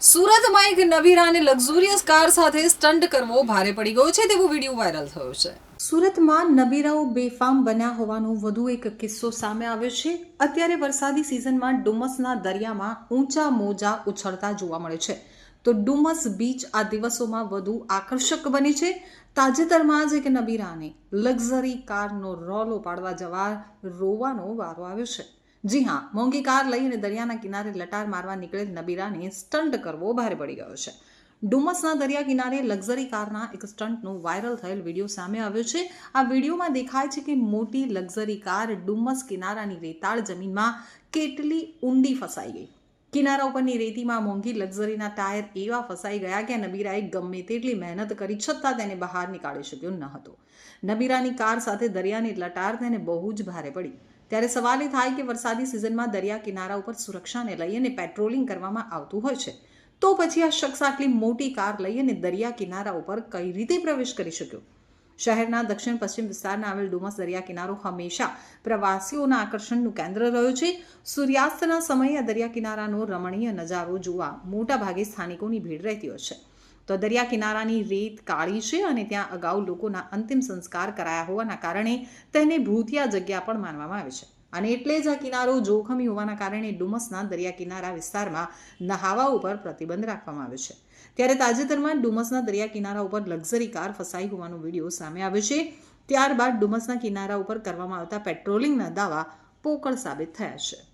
સુરતમાં એક નવીરાને લક્ઝુરિયસ કાર સાથે સ્ટન્ટ કરવો ભારે પડી ગયો છે તેવો વીડિયો વાયરલ થયો છે. સુરતમાં નબીરાઓ બેફામ બન્યા હોવાનો વધુ એક કિસ્સો સામે આવ્યો છે. અત્યારે વરસાદી સિઝનમાં ડુમસના દરિયામાં ઊંચા મોજા ઉછળતા જોવા મળે છે. તો ડુમસ બીચ આ દિવસોમાં વધુ આકર્ષક બની છે. તાજેતરમાં જ એક નબીરાને લક્ઝરી કારનો રોલો પાડવા જવા રોવાનો વારો આવ્યો છે. જી હા, મોંઘી કાર લઈને દરિયાના કિનારે લટાર મારવા નીકળેલ નબીરાને સ્ટન્ટ કરવો ભારે પડી ગયો છે. ડુમસના દરિયા કિનારે લક્ઝરી કારના એક સ્ટન્ટનો વાયરલ થયેલ વીડિયો સામે આવ્યો છે. આ વિડીયોમાં દેખાય છે કે મોટી લક્ઝરી કાર ડુમસ કિનારાની રેતાળ જમીનમાં કેટલી ઊંડી ફસાઈ ગઈ. કિનારા ઉપરની રેતીમાં મોંઘી લક્ઝરીના ટાયર એવા ફસાઈ ગયા કે નબીરાએ ગમે તેટલી મહેનત કરી છતાં તેને બહાર નીકાળી શક્યો ન હતો. નબીરાની કાર સાથે દરિયાની લટાર તેને બહુ જ ભારે પડી. ત્યારે સવાલ એ થાય કે વરસાદી સિઝનમાં દરિયા કિનારા ઉપર સુરક્ષાને લઈ અને પેટ્રોલિંગ કરવામાં આવતું હોય છે. તો પછી આ શખ્સ આટલી મોટી કાર લઈ અને દરિયા કિનારા ઉપર કઈ રીતે પ્રવેશ કરી શક્યો? શહેરના દક્ષિણ પશ્ચિમ વિસ્તારના આવેલ ડુમસ દરિયા કિનારો હંમેશા પ્રવાસીઓના આકર્ષણનું કેન્દ્ર રહ્યો છે. સૂર્યાસ્તના સમયે આ દરિયા કિનારાનો રમણીય નજારો જોવા મોટાભાગે સ્થાનિકોની ભીડ રહેતી હોય છે. તો દરિયા કિનારાની રેત કાળી છે અને ત્યાં અગાઉ લોકોના અંતિમ સંસ્કાર કરાયા હોવાના કારણે તેને ભૂતિયા જગ્યા પણ માનવામાં આવે છે. અને એટલે જ આ કિનારો જોખમી હોવાના કારણે ડુમસના દરિયા કિનારા વિસ્તારમાં નહાવા ઉપર પ્રતિબંધ રાખવામાં આવ્યો છે. ત્યારે તાજેતરમાં ડુમસના દરિયા કિનારા ઉપર લક્ઝરી કાર ફસાઈ હોવાનો વીડિયો સામે આવ્યો છે. ત્યારબાદ ડુમસના કિનારા ઉપર કરવામાં આવતા પેટ્રોલિંગના દાવા પોકળ સાબિત થયા છે.